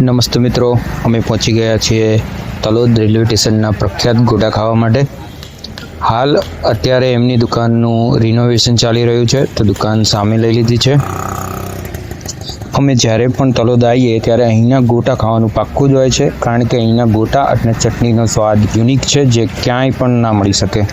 નમસ્તે મિત્રો, અમે પહોંચી ગયા છીએ તલોદ રેલવે સ્ટેશનના પ્રખ્યાત ગોટા ખાવા માટે. હાલ અત્યારે એમની દુકાનનું રિનોવેશન ચાલી રહ્યું છે, તો દુકાન સામે લઈ લીધી છે. અમે જ્યારે પણ તલોદ આવીએ, ત્યારે અહીંના ગોટા ખાવાનું પાક્કું જ હોય છે, કારણ કે અહીંના ગોટા અને ચટણીનો સ્વાદ યુનિક છે, જે ક્યાંય પણ ના મળી શકે.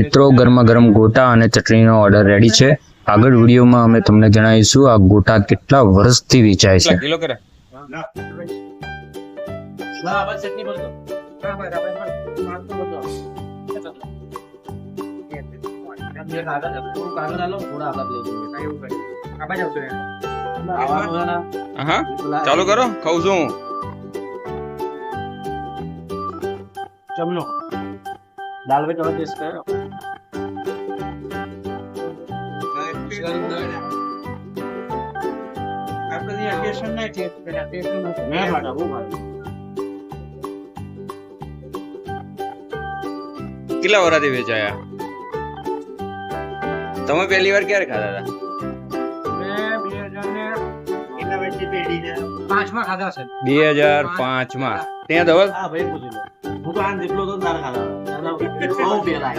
મિત્રો ગરમા ગરમ ગોટા અને ચટણીનો ઓર્ડર રેડી છે. આગળ વિડીયોમાં અમે તમને જણાવીશું આ ગોટા કેટલા વર્ષથી વેચાય છે. કિલો કરે. છું ચાલુ ભાઈ તમે ટેસ્ટ કર્યો? મેં ખાધા, બહુ ખાધા. કેટલા વરાથી વેચાયા? તમે પહેલી વાર ક્યારે ખાધા હતા? મેં બે પાંચમાં ખાધા છે. બે હજાર પાંચ ત્યાં ધવલ હા ભાઈ પૂછી લો. હું તો આને જેટલો તો તારે ખાધા. બહુ પેલા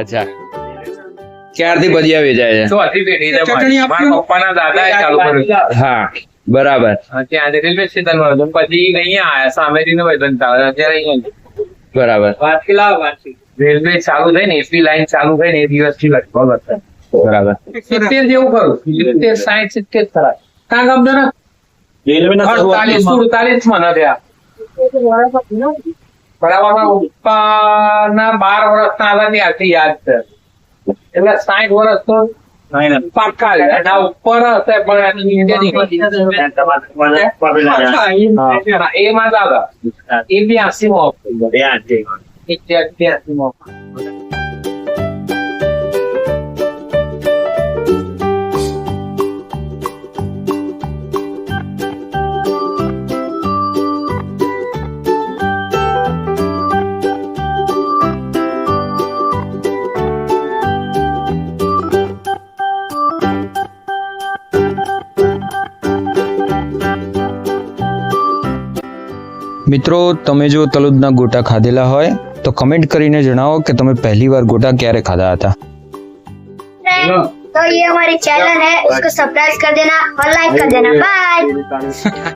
અચ્છા. ક્યારથી ભજીયા વેચાય છે? ચોથી પેઢી છે ચટણી મારી. આપ્યું? મારા પપ્પાના દાદાએ ચાલુ કર્યું. હા બરાબર. ત્યાં રેલવે સ્ટેશન હતું પછી અહીંયા આયા સામેથી નો અત્યારે અહીંયા બરાબર. લાવ વાતથી રેલવે ચાલુ થઈ ને એસી લાઈન ચાલુ થઈ ને એ દિવસથી લગભગ હતા બરાબર. સિત્તેર જેવું ખરું. સિત્તેર સાઈઠ સિત્તેર ખરા. કાં કામ ને અડતાલીસ સુડતાલીસમાં. ન થયા. બરાબર પપ્પાના બાર વર્ષના હતા ત્યારથી યાદ છે. એટલે સાઠ વર્ષ તો પાક્કા એના ઉપર હશે પણ એ માં દાદા એ બ્યાસી માં બ્યાસી માં મિત્રો તમે જો તલોદના ગોટા ખાધેલા હોય તો કમેન્ટ કરીને જણાવો કે તમે પહેલી વાર ગોટા ક્યારે ખાધા હતા फ्रेंड तो ये हमारी चैनल है उसको सब्सक्राइब कर देना और लाइक कर देना बाय